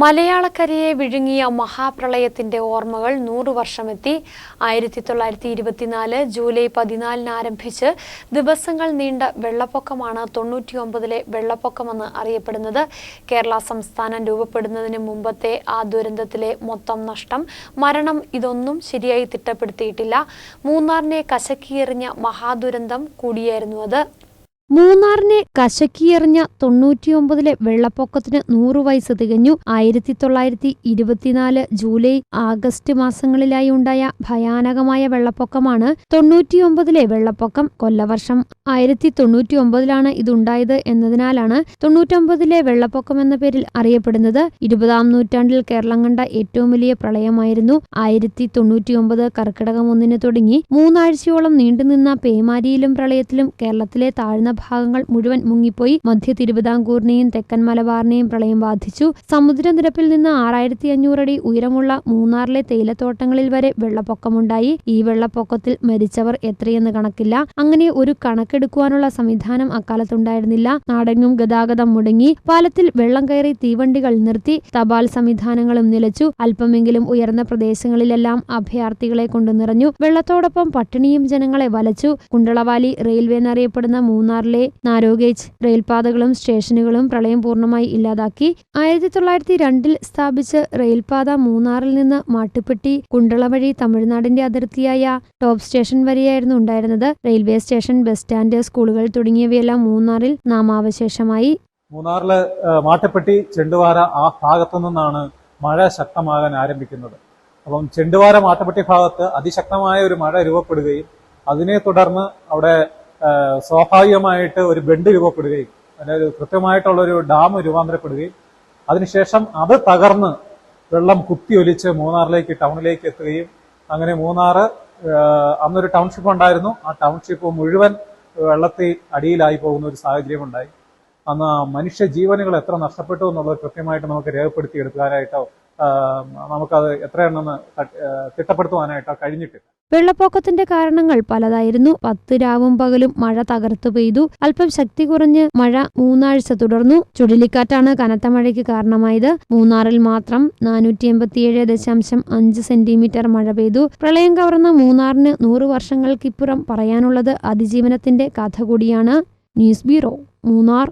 മലയാളക്കരയെ വിഴുങ്ങിയ മഹാപ്രളയത്തിന്റെ ഓർമ്മകൾ നൂറു വർഷമെത്തി. ആയിരത്തി തൊള്ളായിരത്തി ഇരുപത്തിനാല് ജൂലൈ പതിനാലിന് ആരംഭിച്ച് ദിവസങ്ങൾ നീണ്ട വെള്ളപ്പൊക്കമാണ് തൊണ്ണൂറ്റിയൊമ്പതിലെ വെള്ളപ്പൊക്കമെന്ന് അറിയപ്പെടുന്നത്. കേരള സംസ്ഥാനം രൂപപ്പെടുന്നതിന് മുമ്പത്തെ ആ ദുരന്തത്തിലെ മൊത്തം നഷ്ടം മരണം ഇതൊന്നും ശരിയായി തിട്ടപ്പെടുത്തിയിട്ടില്ല. മൂന്നാറിനെ കശക്കിയെറിഞ്ഞ മഹാദുരന്തം കൂടിയായിരുന്നു അത്. മൂന്നാറിനെ കശക്കിയെറിഞ്ഞ തൊണ്ണൂറ്റിയൊമ്പതിലെ വെള്ളപ്പൊക്കത്തിന് നൂറു വയസ്സ് തികഞ്ഞു. ആയിരത്തി തൊള്ളായിരത്തി ഇരുപത്തിനാല് ജൂലൈ ആഗസ്റ്റ് മാസങ്ങളിലായി ഉണ്ടായ ഭയാനകമായ വെള്ളപ്പൊക്കമാണ് തൊണ്ണൂറ്റിയൊമ്പതിലെ വെള്ളപ്പൊക്കം കൊല്ലവർഷം. ആയിരത്തി തൊണ്ണൂറ്റിയൊമ്പതിലാണ് ഇതുണ്ടായത് എന്നതിനാലാണ് തൊണ്ണൂറ്റൊമ്പതിലെ വെള്ളപ്പൊക്കം എന്ന പേരിൽ അറിയപ്പെടുന്നത്. ഇരുപതാം നൂറ്റാണ്ടിൽ കേരളം കണ്ട ഏറ്റവും വലിയ പ്രളയമായിരുന്നു ആയിരത്തി തൊണ്ണൂറ്റിയൊമ്പത് കർക്കിടകം ഒന്നിന് തുടങ്ങി. മൂന്നാഴ്ചയോളം നീണ്ടുനിന്ന പേമാരിയിലും പ്രളയത്തിലും കേരളത്തിലെ താഴ്ന്ന ഭാഗങ്ങൾ മുഴുവൻ മുങ്ങിപ്പോയി. മധ്യ തിരുവിതാംകൂറിനെയും തെക്കൻ മലബാറിനെയും പ്രളയം ബാധിച്ചു. സമുദ്രനിരപ്പിൽ നിന്ന് ആറായിരത്തി അഞ്ഞൂറടി ഉയരമുള്ള മൂന്നാറിലെ തേയിലത്തോട്ടങ്ങളിൽ വരെ വെള്ളപ്പൊക്കമുണ്ടായി. ഈ വെള്ളപ്പൊക്കത്തിൽ മരിച്ചവർ എത്രയെന്ന് കണക്കില്ല. അങ്ങനെ ഒരു കണക്കെടുക്കുവാനുള്ള സംവിധാനം അക്കാലത്തുണ്ടായിരുന്നില്ല. നാടെങ്ങും ഗതാഗതം മുടങ്ങി. പാലത്തിൽ വെള്ളം കയറി തീവണ്ടികൾ നിർത്തി തപാൽ സംവിധാനങ്ങളും നിലച്ചു. അല്പമെങ്കിലും ഉയർന്ന പ്രദേശങ്ങളിലെല്ലാം അഭയാർത്ഥികളെ കൊണ്ടു നിറഞ്ഞു. വെള്ളത്തോടൊപ്പം പട്ടിണിയും ജനങ്ങളെ വലച്ചു. കുണ്ടളവാലി റെയിൽവേ എന്നറിയപ്പെടുന്ന മൂന്നാറിലെ നാരോഗേജ് റെയിൽപാതകളും സ്റ്റേഷനുകളും പ്രളയം പൂർണമായി ഇല്ലാതാക്കി. ആയിരത്തി തൊള്ളായിരത്തി രണ്ടിൽ സ്ഥാപിച്ച റെയിൽപാത മൂന്നാറിൽ നിന്ന് മാട്ടുപ്പെട്ടി കുണ്ടള വഴി തമിഴ്നാടിന്റെ അതിർത്തിയായ ടോപ്പ് സ്റ്റേഷൻ വരെയായിരുന്നു ഉണ്ടായിരുന്നത്. റെയിൽവേ സ്റ്റേഷൻ ബസ് സ്റ്റാൻഡ് സ്കൂളുകൾ തുടങ്ങിയവയെല്ലാം മൂന്നാറിൽ നാമാവശേഷമായി. മൂന്നാറിലെ മാട്ടുപ്പെട്ടി ചെണ്ടുവാര ആ ഭാഗത്തു നിന്നാണ് മഴ ശക്തമാകാൻ ആരംഭിക്കുന്നത്. അപ്പം ചെണ്ടുവാര മാട്ടുപ്പെട്ടി ഭാഗത്ത് അതിശക്തമായ ഒരു മഴ രൂപപ്പെടുകയും അതിനെ തുടർന്ന് അവിടെ സ്വാഭാവികമായിട്ട് ഒരു ബെൻഡ് രൂപപ്പെടുകയും അല്ലെങ്കിൽ കൃത്യമായിട്ടുള്ളൊരു ഡാം രൂപാന്തരപ്പെടുകയും അതിനുശേഷം അത് തകർന്ന് വെള്ളം കുത്തി ഒലിച്ച് മൂന്നാറിലേക്ക് ടൗണിലേക്ക് എത്തുകയും അങ്ങനെ മൂന്നാറ് അന്നൊരു ടൗൺഷിപ്പ് ഉണ്ടായിരുന്നു. ആ ടൗൺഷിപ്പ് മുഴുവൻ വെള്ളത്തിൽ അടിയിലായി പോകുന്ന ഒരു സാഹചര്യം ഉണ്ടായി. അന്ന് മനുഷ്യ ജീവനുകൾ എത്ര നഷ്ടപ്പെട്ടു എന്നുള്ളത് കൃത്യമായിട്ട് നമുക്ക് രേഖപ്പെടുത്തിയെടുക്കാനായിട്ടോ എടുക്കാനായിട്ടോ നമുക്കത് എത്രയാണെന്ന് തിട്ടപ്പെടുത്തുവാനായിട്ടോ കഴിഞ്ഞിട്ടില്ല. വെള്ളപ്പൊക്കത്തിന്റെ കാരണങ്ങൾ പലതായിരുന്നു. പത്ത് രാവും പകലും മഴ തകർത്തു പെയ്തു. അല്പം ശക്തി കുറഞ്ഞ് മഴ മൂന്നാഴ്ച തുടർന്നു. ചുഴലിക്കാറ്റാണ് കനത്ത മഴയ്ക്ക് കാരണമായത്. മൂന്നാറിൽ മാത്രം നാനൂറ്റി എൺപത്തിയേഴ് ദശാംശം അഞ്ച് സെന്റിമീറ്റർ മഴ പെയ്തു. പ്രളയം കവർന്ന മൂന്നാറിന് നൂറ് വർഷങ്ങൾക്കിപ്പുറം പറയാനുള്ളത് അതിജീവനത്തിന്റെ കഥ കൂടിയാണ്. News bureau Munnar.